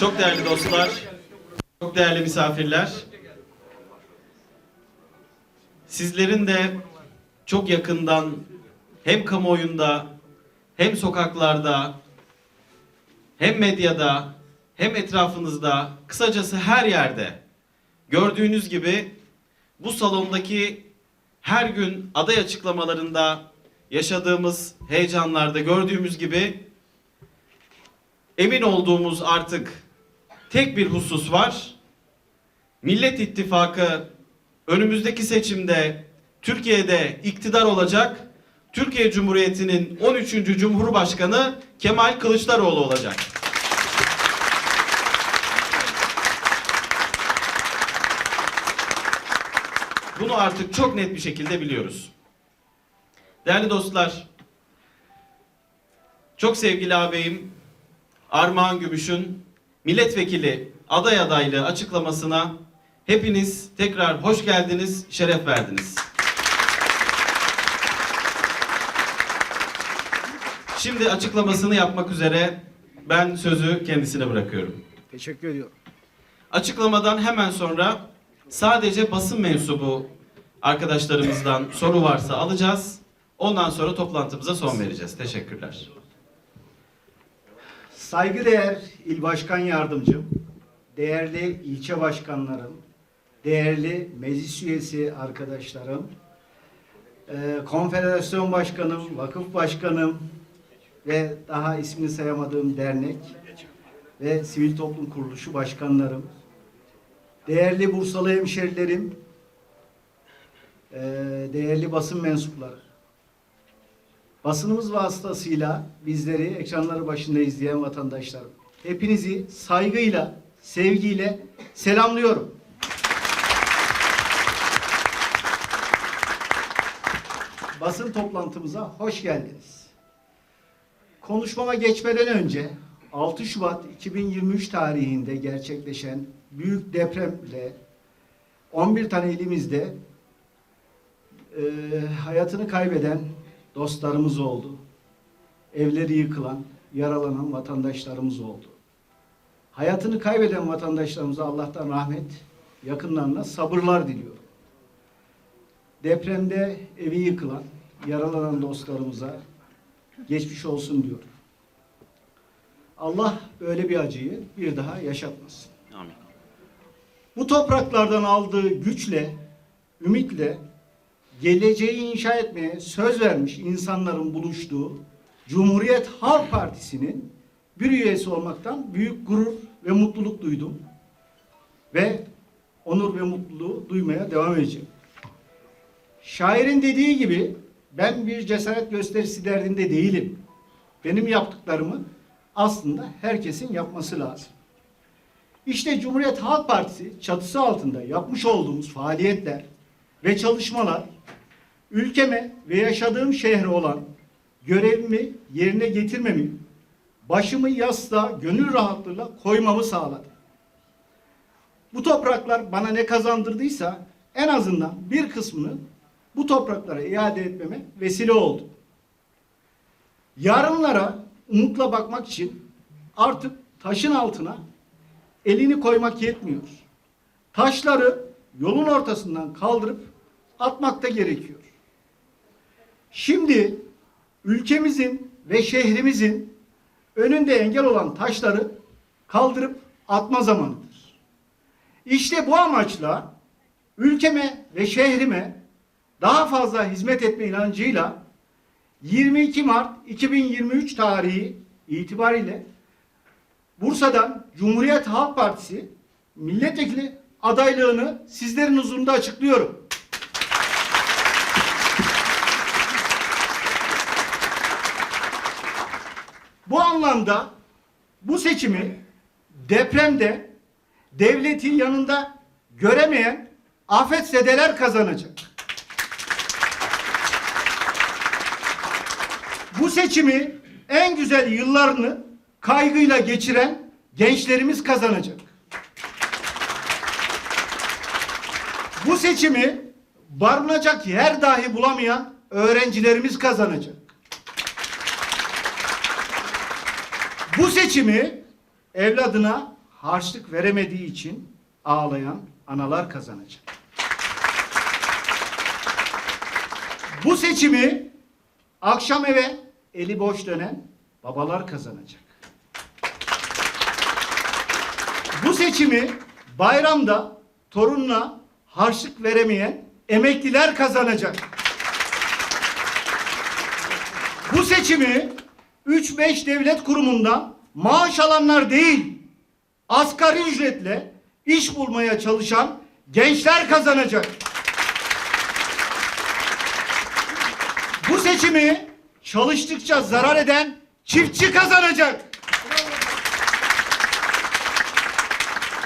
Çok değerli dostlar, çok değerli misafirler. Sizlerin de çok yakından hem kamuoyunda hem sokaklarda hem medyada hem etrafınızda kısacası her yerde gördüğünüz gibi bu salondaki her gün aday açıklamalarında yaşadığımız heyecanlarda gördüğümüz gibi emin olduğumuz artık tek bir husus var. Millet İttifakı önümüzdeki seçimde Türkiye'de iktidar olacak. Türkiye Cumhuriyeti'nin 13. Cumhurbaşkanı Kemal Kılıçdaroğlu olacak. Bunu artık çok net bir şekilde biliyoruz. Değerli dostlar, çok sevgili ağabeyim Armağan Gümüş'ün milletvekili aday adaylığı açıklamasına hepiniz tekrar hoş geldiniz, şeref verdiniz. Şimdi açıklamasını yapmak üzere ben sözü kendisine bırakıyorum. Teşekkür ediyorum. Açıklamadan hemen sonra sadece basın mensubu arkadaşlarımızdan soru varsa alacağız. Ondan sonra toplantımıza son vereceğiz. Teşekkürler. Saygıdeğer İl Başkan Yardımcım, değerli ilçe başkanlarım, değerli meclis üyesi arkadaşlarım, e, konfederasyon başkanım, vakıf başkanım ve daha ismini sayamadığım dernek ve sivil toplum kuruluşu başkanlarım, değerli Bursalı hemşerilerim, e, değerli basın mensupları, Basınımız vasıtasıyla bizleri ekranları başında izleyen vatandaşlarım. Hepinizi saygıyla, sevgiyle selamlıyorum. Basın toplantımıza hoş geldiniz. Konuşmama geçmeden önce 6 Şubat 2023 tarihinde gerçekleşen büyük depremle 11 tane ilimizde e, hayatını kaybeden dostlarımız oldu. Evleri yıkılan, yaralanan vatandaşlarımız oldu. Hayatını kaybeden vatandaşlarımıza Allah'tan rahmet, yakınlarına sabırlar diliyorum. Depremde evi yıkılan, yaralanan dostlarımıza geçmiş olsun diyorum. Allah böyle bir acıyı bir daha yaşatmasın. Amin. Bu topraklardan aldığı güçle, ümitle geleceği inşa etmeye söz vermiş insanların buluştuğu Cumhuriyet Halk Partisi'nin bir üyesi olmaktan büyük gurur ve mutluluk duydum. Ve onur ve mutluluğu duymaya devam edeceğim. Şairin dediği gibi ben bir cesaret gösterisi derdinde değilim. Benim yaptıklarımı aslında herkesin yapması lazım. İşte Cumhuriyet Halk Partisi çatısı altında yapmış olduğumuz faaliyetler ve çalışmalar ülkeme ve yaşadığım şehre olan görevimi yerine getirmemi, başımı yastığa gönül rahatlığıyla koymamı sağladı. Bu topraklar bana ne kazandırdıysa en azından bir kısmını bu topraklara iade etmeme vesile oldu. Yarınlara umutla bakmak için artık taşın altına elini koymak yetmiyor. Taşları yolun ortasından kaldırıp atmak gerekiyor. Şimdi ülkemizin ve şehrimizin önünde engel olan taşları kaldırıp atma zamanıdır. İşte bu amaçla ülkeme ve şehrime daha fazla hizmet etme inancıyla 22 Mart 2023 tarihi itibariyle Bursa'dan Cumhuriyet Halk Partisi milletvekili adaylığını sizlerin huzurunda açıklıyorum. Bu anlamda bu seçimi depremde devleti yanında göremeyen afetzedeler kazanacak. Bu seçimi en güzel yıllarını kaygıyla geçiren gençlerimiz kazanacak. Bu seçimi barınacak yer dahi bulamayan öğrencilerimiz kazanacak. Bu seçimi evladına harçlık veremediği için ağlayan analar kazanacak. Bu seçimi akşam eve eli boş dönen babalar kazanacak. Bu seçimi bayramda torununa harçlık veremeyen emekliler kazanacak. Bu seçimi 3-5 devlet kurumundan maaş alanlar değil, asgari ücretle iş bulmaya çalışan gençler kazanacak. Bu seçimi çalıştıkça zarar eden çiftçi kazanacak.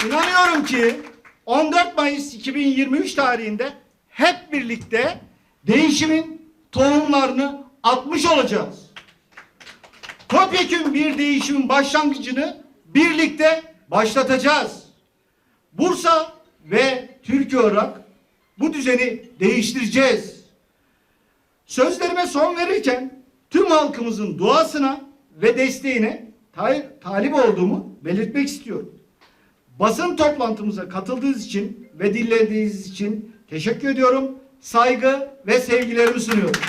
İnanıyorum ki 14 Mayıs 2023 tarihinde hep birlikte değişimin tohumlarını atmış olacağız. Topyekün bir değişimin başlangıcını birlikte başlatacağız. Bursa ve Türkiye olarak bu düzeni değiştireceğiz. Sözlerime son verirken tüm halkımızın duasına ve desteğine ta- talip olduğumu belirtmek istiyorum. Basın toplantımıza katıldığınız için ve dinlediğiniz için teşekkür ediyorum. Saygı ve sevgilerimi sunuyorum.